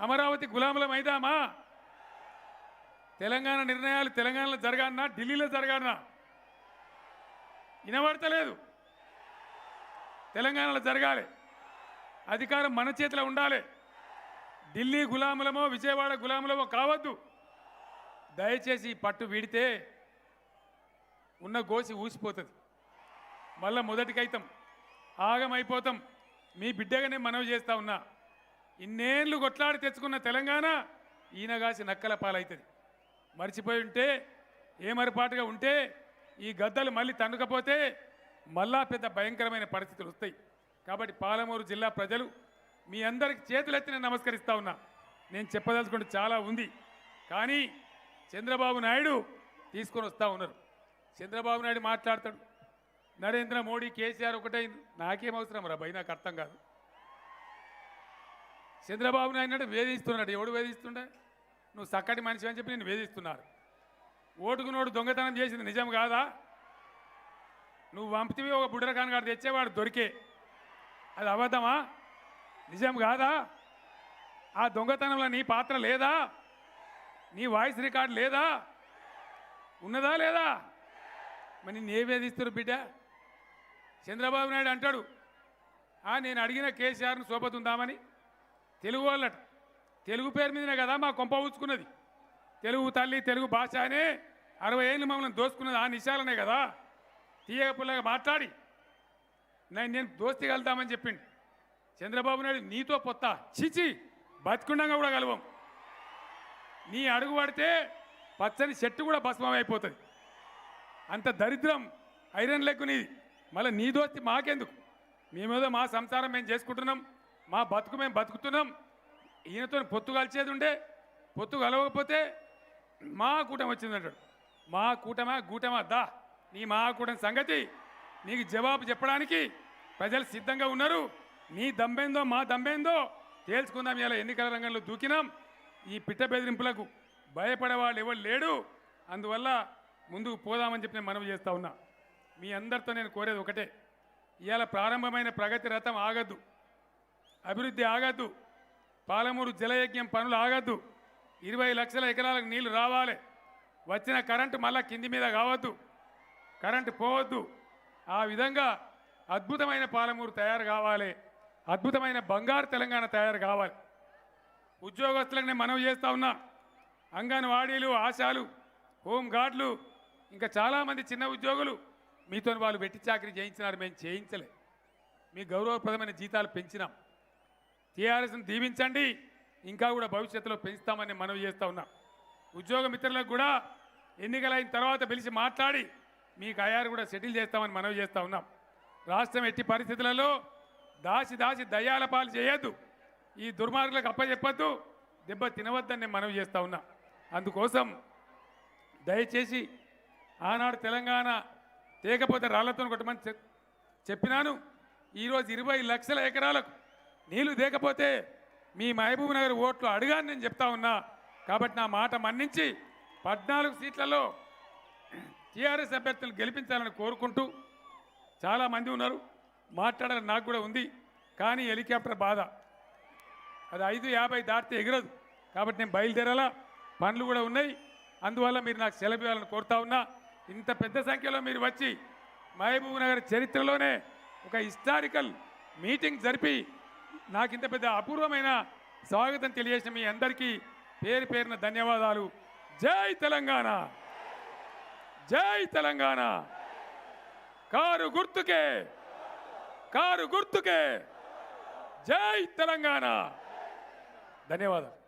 అమరావతి గులాములమైదామా తెలంగాణ నిర్ణయాలు తెలంగాణలో జరగాలన్నా ఢిల్లీలో జరగాలన్నా వినబడతలేదు. తెలంగాణలో జరగాలి. అధికారం మన చేతిలో ఉండాలి. ఢిల్లీ గులాములమో విజయవాడ గులాములమో కావద్దు. దయచేసి పట్టు వీడితే ఉన్న గోసి ఊసిపోతుంది. మళ్ళా మొదటికైతాం. ఆగమైపోతాం. మీ బిడ్డగానే మనవి చేస్తా ఉన్నా. ఇన్నేళ్ళు కొట్లాడి తెచ్చుకున్న తెలంగాణ ఈయనగాసి నక్కల పాలవుతుంది మర్చిపోయి ఉంటే ఏమరిపాటుగా ఉంటే ఈ గద్దలు మళ్ళీ తన్నుకపోతే మళ్ళా పెద్ద భయంకరమైన పరిస్థితులు వస్తాయి. కాబట్టి పాలమూరు జిల్లా ప్రజలు మీ అందరికి చేతులెత్తి నేను నమస్కరిస్తా ఉన్నా. నేను చెప్పదలుచుకుంటే చాలా ఉంది. కానీ చంద్రబాబు నాయుడు తీసుకొని వస్తూ ఉన్నారు. చంద్రబాబు నాయుడు మాట్లాడతాడు. నరేంద్ర మోడీ కేసీఆర్ ఒకటే నాకేం అవసరం రా భయ నాకు అర్థం కాదు. చంద్రబాబు నాయుడు అంటే వేధిస్తున్నాడు. ఎవడు వేధిస్తుండే? నువ్వు చక్కటి మనిషి అని చెప్పి నేను వేధిస్తున్నారు. ఓటుకు నోడు దొంగతనం చేసింది నిజం కాదా? నువ్వు పంపితే ఒక బుడ్రకాన్ గారు తెచ్చేవాడు దొరికే. అది అబద్ధమా? నిజం కాదా? ఆ దొంగతనంలో నీ పాత్ర లేదా? నీ వాయిస్ రికార్డ్ లేదా? ఉన్నదా లేదా? మరి నిన్ను ఏ వేధిస్తారు బిడ్డ? చంద్రబాబు నాయుడు అంటాడు నేను అడిగిన కేసీఆర్ను సోపతుందామని తెలుగు వాళ్ళట. తెలుగు పేరు మీదనే కదా మా కొంప ఊచుకున్నది తెలుగు తల్లి తెలుగు భాష అనే అరవై ఏళ్ళు మమ్మల్ని దోసుకున్నది ఆ నిశాలనే కదా. తీయగ పుల్లగా మాట్లాడి. నేను నేను దోస్తి కలుద్దామని చెప్పిండు. చంద్రబాబు నాయుడు నీతో పొత్త. చిచి బతికుండంగా కూడా కలవం. నీ అడుగు పడితే పచ్చని చెట్టు కూడా భస్మం అయిపోతుంది. అంత దరిద్రం ఐరన్ లెక్కు నీది. మళ్ళీ నీ దోస్తి మాకెందుకు? మేమేదో మా సంసారం మేము చేసుకుంటున్నాం. మా బతుకు మేము బతుకుతున్నాం. ఈయనతో పొత్తు కలిసేది ఉండే పొత్తు కలవకపోతే మా కూటమి వచ్చిందంటాడు మా కూటమా గూటమా? దా నీ మా కూటమి సంగతి నీకు జవాబు చెప్పడానికి ప్రజలు సిద్ధంగా ఉన్నారు. నీ దమ్మేందో మా దమ్మేందో తేల్చుకుందాం ఇలా ఎన్నికల రంగంలో దూకినాం. ఈ పిట్ట బెదిరింపులకు భయపడేవాళ్ళు ఎవరు లేడు అందువల్ల ముందుకు పోదామని చెప్పి నేను మనవి చేస్తా ఉన్నా. మీ అందరితో నేను కోరేది ఒకటే. ఇవాళ ప్రారంభమైన ప్రగతి రథం ఆగద్దు. అభివృద్ధి ఆగద్దు. పాలమూరు జలయజ్ఞం పనులు ఆగద్దు. ఇరవై లక్షల ఎకరాలకు నీళ్ళు రావాలి. వచ్చిన కరెంటు మళ్ళా కింది మీద కావద్దు. కరెంటు పోవద్దు. ఆ విధంగా అద్భుతమైన పాలమూరు తయారు కావాలి. అద్భుతమైన బంగారు తెలంగాణ తయారు కావాలి. ఉద్యోగస్తులకు నేను మనవి చేస్తా ఉన్నా. అంగన్వాడీలు ఆశాలు హోంగార్డులు ఇంకా చాలామంది చిన్న ఉద్యోగులు మీతో వాళ్ళు వెట్టి చాకరీ చేయించినారు. మేము చేయించలే. మీ గౌరవప్రదమైన జీతాలు పెంచినాం. టీఆర్ఎస్ను దీవించండి. ఇంకా కూడా భవిష్యత్తులో పెంచుతామని మనవి చేస్తా ఉన్నా. ఉద్యోగ మిత్రులకు కూడా ఎన్నికలైన తర్వాత పిలిచి మాట్లాడి మీకు అయారు కూడా సెటిల్ చేస్తామని మనవి చేస్తా ఉన్నాం. రాష్ట్రం ఎట్టి పరిస్థితులలో దాసి దాసి దయ్యాల పాలు చేయొద్దు. ఈ దుర్మార్గులకు అప్పచెప్పద్దు. దెబ్బ తినవద్దని నేను మనవి చేస్తా ఉన్నా. అందుకోసం దయచేసి ఆనాడు తెలంగాణ తేకపోతే రాళ్ళతో కొట్టమని చెప్- చెప్పినాను. ఈరోజు ఇరవై లక్షల ఎకరాలకు నీళ్ళు దేకపోతే మీ మహబూబ్ నగర్ ఓట్లు అడగాని నేను చెప్తా ఉన్నా. కాబట్టి నా మాట మన్నించి పద్నాలుగు సీట్లలో టీఆర్ఎస్ అభ్యర్థులను గెలిపించాలని కోరుకుంటూ చాలామంది ఉన్నారు. మాట్లాడాలని నాకు కూడా ఉంది. కానీ హెలికాప్టర్ బాధ. అది ఐదు యాభై దాటితే ఎగరదు. కాబట్టి నేను బయలుదేరాలా? పనులు కూడా ఉన్నాయి. అందువల్ల మీరు నాకు సెలవు ఇవ్వాలని కోరుతా ఉన్నా. ఇంత పెద్ద సంఖ్యలో మీరు వచ్చి మహబూబ్ నగర్ చరిత్రలోనే ఒక హిస్టారికల్ మీటింగ్ జరిపి నాకు ఇంత పెద్ద అపూర్వమైన స్వాగతం తెలియజేసిన మీ అందరికీ పేరు పేరున ధన్యవాదాలు. జై తెలంగాణ! జై తెలంగాణ! కారు గుర్తుకే! కారు గుర్తుకే! జై తెలంగాణ! ధన్యవాదాలు.